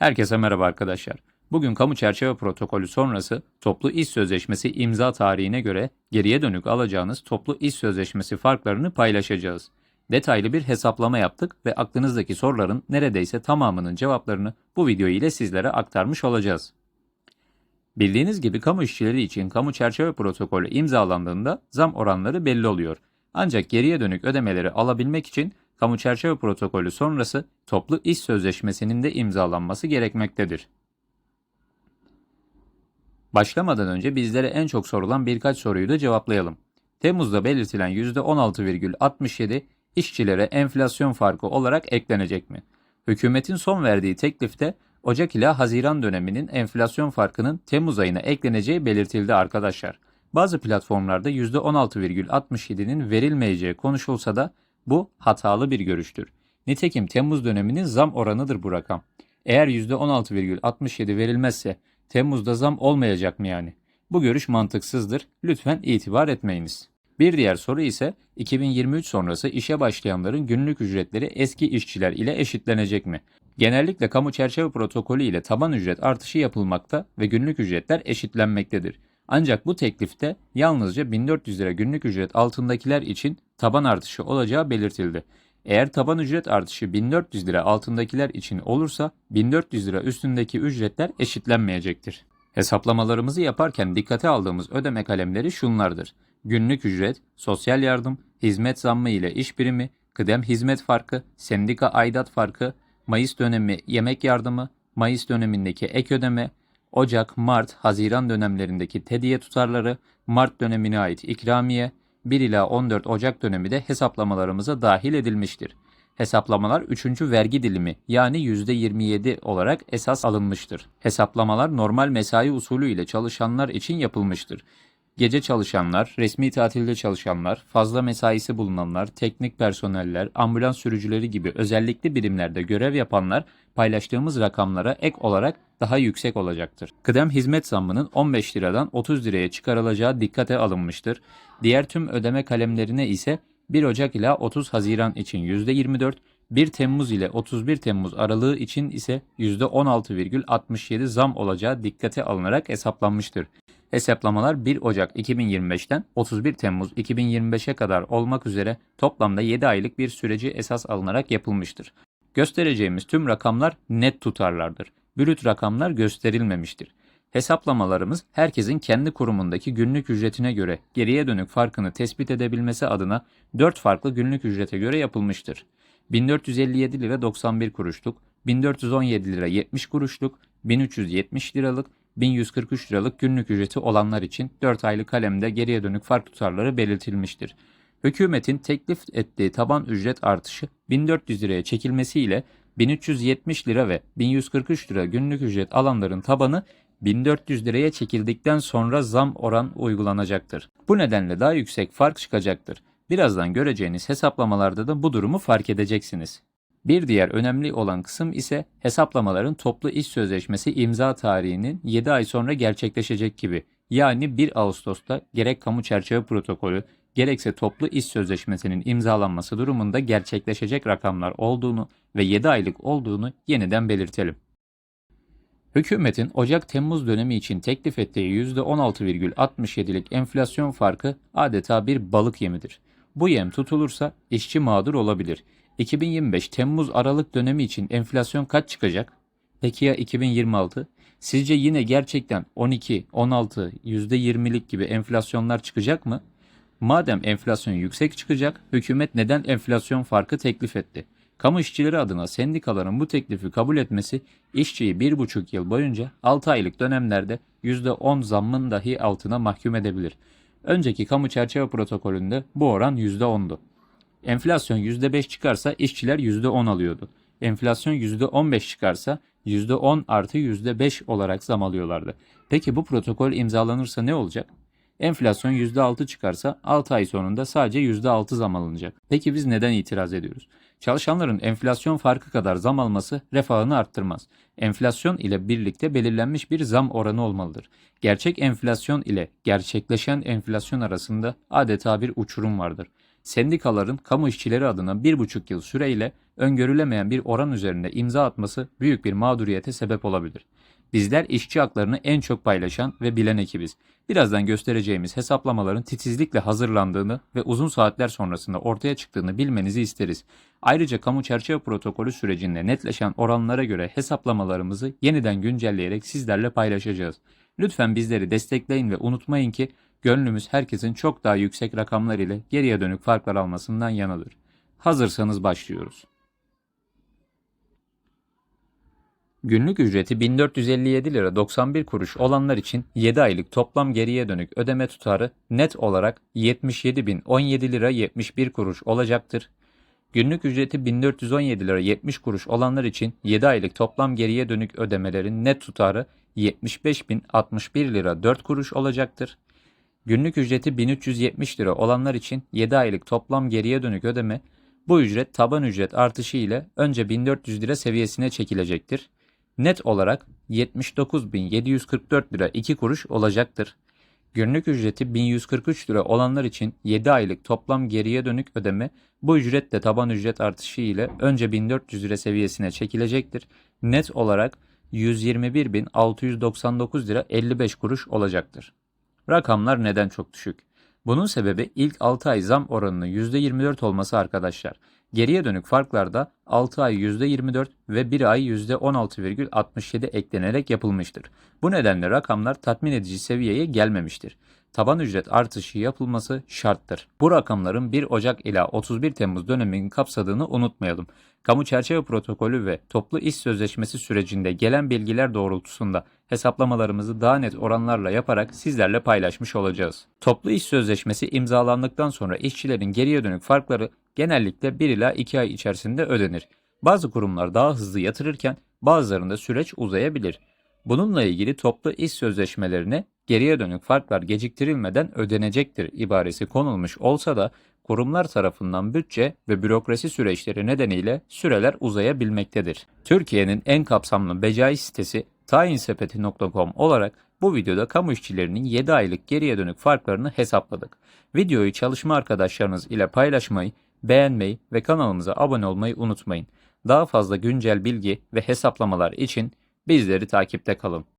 Herkese merhaba arkadaşlar. Bugün kamu çerçeve protokolü sonrası toplu iş sözleşmesi imza tarihine göre geriye dönük alacağınız toplu iş sözleşmesi farklarını paylaşacağız. Detaylı bir hesaplama yaptık ve aklınızdaki soruların neredeyse tamamının cevaplarını bu video ile sizlere aktarmış olacağız. Bildiğiniz gibi kamu işçileri için kamu çerçeve protokolü imzalandığında zam oranları belli oluyor. Ancak geriye dönük ödemeleri alabilmek için kamu çerçeve protokolü sonrası toplu iş sözleşmesinin de imzalanması gerekmektedir. Başlamadan önce bizlere en çok sorulan birkaç soruyu da cevaplayalım. Temmuz'da belirtilen %16,67 işçilere enflasyon farkı olarak eklenecek mi? Hükümetin son verdiği teklifte Ocak ile Haziran döneminin enflasyon farkının Temmuz ayına ekleneceği belirtildi arkadaşlar. Bazı platformlarda %16,67'nin verilmeyeceği konuşulsa da bu hatalı bir görüştür. Nitekim Temmuz döneminin zam oranıdır bu rakam. Eğer %16,67 verilmezse Temmuz'da zam olmayacak mı yani? Bu görüş mantıksızdır. Lütfen itibar etmeyiniz. Bir diğer soru ise 2023 sonrası işe başlayanların günlük ücretleri eski işçiler ile eşitlenecek mi? Genellikle kamu çerçeve protokolü ile taban ücret artışı yapılmakta ve günlük ücretler eşitlenmektedir. Ancak bu teklifte yalnızca 1400 lira günlük ücret altındakiler için taban artışı olacağı belirtildi. Eğer taban ücret artışı 1400 lira altındakiler için olursa 1400 lira üstündeki ücretler eşitlenmeyecektir. Hesaplamalarımızı yaparken dikkate aldığımız ödeme kalemleri şunlardır. Günlük ücret, sosyal yardım, hizmet zammı ile iş birimi, kıdem hizmet farkı, sendika aidat farkı, Mayıs dönemi yemek yardımı, Mayıs dönemindeki ek ödeme, Ocak, Mart, Haziran dönemlerindeki tediye tutarları, Mart dönemine ait ikramiye, 1 ila 14 Ocak dönemi de hesaplamalarımıza dahil edilmiştir. Hesaplamalar 3. vergi dilimi yani %27 olarak esas alınmıştır. Hesaplamalar normal mesai usulü ile çalışanlar için yapılmıştır. Gece çalışanlar, resmi tatilde çalışanlar, fazla mesaisi bulunanlar, teknik personeller, ambulans sürücüleri gibi özellikli birimlerde görev yapanlar paylaştığımız rakamlara ek olarak daha yüksek olacaktır. Kıdem hizmet zammının 15 liradan 30 liraya çıkarılacağı dikkate alınmıştır. Diğer tüm ödeme kalemlerine ise 1 Ocak ile 30 Haziran için %24, 1 Temmuz ile 31 Temmuz aralığı için ise %16,67 zam olacağı dikkate alınarak hesaplanmıştır. Hesaplamalar 1 Ocak 2025'ten 31 Temmuz 2025'e kadar olmak üzere toplamda 7 aylık bir süreci esas alınarak yapılmıştır. Göstereceğimiz tüm rakamlar net tutarlardır. Brüt rakamlar gösterilmemiştir. Hesaplamalarımız herkesin kendi kurumundaki günlük ücretine göre geriye dönük farkını tespit edebilmesi adına 4 farklı günlük ücrete göre yapılmıştır. 1457 lira 91 kuruşluk, 1417 lira 70 kuruşluk, 1370 liralık, 1143 liralık günlük ücreti olanlar için 4 aylık kalemde geriye dönük fark tutarları belirtilmiştir. Hükümetin teklif ettiği taban ücret artışı 1400 liraya çekilmesiyle 1370 lira ve 1143 lira günlük ücret alanların tabanı 1400 liraya çekildikten sonra zam oran uygulanacaktır. Bu nedenle daha yüksek fark çıkacaktır. Birazdan göreceğiniz hesaplamalarda da bu durumu fark edeceksiniz. Bir diğer önemli olan kısım ise hesaplamaların toplu iş sözleşmesi imza tarihinin 7 ay sonra gerçekleşecek gibi. Yani 1 Ağustos'ta gerek kamu çerçeve protokolü gerekse toplu iş sözleşmesinin imzalanması durumunda gerçekleşecek rakamlar olduğunu ve 7 aylık olduğunu yeniden belirtelim. Hükümetin Ocak-Temmuz dönemi için teklif ettiği %16,67'lik enflasyon farkı adeta bir balık yemidir. Bu yem tutulursa işçi mağdur olabilir. 2025 Temmuz-Aralık dönemi için enflasyon kaç çıkacak? Peki ya 2026? Sizce yine gerçekten 12, 16, %20'lik gibi enflasyonlar çıkacak mı? Madem enflasyon yüksek çıkacak, hükümet neden enflasyon farkı teklif etti? Kamu işçileri adına sendikaların bu teklifi kabul etmesi işçiyi 1,5 yıl boyunca 6 aylık dönemlerde %10 zammın dahi altına mahkum edebilir. Önceki kamu çerçeve protokolünde bu oran %10'du. Enflasyon %5 çıkarsa işçiler %10 alıyordu. Enflasyon %15 çıkarsa %10 artı %5 olarak zam alıyorlardı. Peki bu protokol imzalanırsa ne olacak? Enflasyon %6 çıkarsa 6 ay sonunda sadece %6 zam alınacak. Peki biz neden itiraz ediyoruz? Çalışanların enflasyon farkı kadar zam alması refahını arttırmaz. Enflasyon ile birlikte belirlenmiş bir zam oranı olmalıdır. Gerçek enflasyon ile gerçekleşen enflasyon arasında adeta bir uçurum vardır. Sendikaların kamu işçileri adına 1,5 yıl süreyle öngörülemeyen bir oran üzerinde imza atması büyük bir mağduriyete sebep olabilir. Bizler işçi haklarını en çok paylaşan ve bilen ekibiz. Birazdan göstereceğimiz hesaplamaların titizlikle hazırlandığını ve uzun saatler sonrasında ortaya çıktığını bilmenizi isteriz. Ayrıca kamu çerçeve protokolü sürecinde netleşen oranlara göre hesaplamalarımızı yeniden güncelleyerek sizlerle paylaşacağız. Lütfen bizleri destekleyin ve unutmayın ki gönlümüz herkesin çok daha yüksek rakamlar ile geriye dönük farklar almasından yanadır. Hazırsanız başlıyoruz. Günlük ücreti 1457 lira 91 kuruş olanlar için 7 aylık toplam geriye dönük ödeme tutarı net olarak 77.017 lira 71 kuruş olacaktır. Günlük ücreti 1417 lira 70 kuruş olanlar için 7 aylık toplam geriye dönük ödemelerin net tutarı 75.061 lira 4 kuruş olacaktır. Günlük ücreti 1370 lira olanlar için 7 aylık toplam geriye dönük ödeme bu ücret taban ücret artışı ile önce 1400 lira seviyesine çekilecektir. Net olarak 79.744 lira 2 kuruş olacaktır. Günlük ücreti 1143 lira olanlar için 7 aylık toplam geriye dönük ödeme bu ücret de taban ücret artışı ile önce 1400 lira seviyesine çekilecektir. Net olarak 121.699 lira 55 kuruş olacaktır. Rakamlar neden çok düşük? Bunun sebebi ilk 6 ay zam oranının %24 olması arkadaşlar. Geriye dönük farklarda 6 ay %24 ve 1 ay %16,67 eklenerek yapılmıştır. Bu nedenle rakamlar tatmin edici seviyeye gelmemiştir. Taban ücret artışı yapılması şarttır. Bu rakamların 1 Ocak ila 31 Temmuz dönemini kapsadığını unutmayalım. Kamu çerçeve protokolü ve toplu iş sözleşmesi sürecinde gelen bilgiler doğrultusunda hesaplamalarımızı daha net oranlarla yaparak sizlerle paylaşmış olacağız. Toplu iş sözleşmesi imzalandıktan sonra işçilerin geriye dönük farkları genellikle 1 ila 2 ay içerisinde ödenir. Bazı kurumlar daha hızlı yatırırken bazılarında süreç uzayabilir. Bununla ilgili toplu iş sözleşmelerine geriye dönük farklar geciktirilmeden ödenecektir ibaresi konulmuş olsa da kurumlar tarafından bütçe ve bürokrasi süreçleri nedeniyle süreler uzayabilmektedir. Türkiye'nin en kapsamlı becai sitesi tayinsepeti.com olarak bu videoda kamu işçilerinin 7 aylık geriye dönük farklarını hesapladık. Videoyu çalışma arkadaşlarınız ile paylaşmayı, beğenmeyi ve kanalımıza abone olmayı unutmayın. Daha fazla güncel bilgi ve hesaplamalar için bizleri takipte kalın.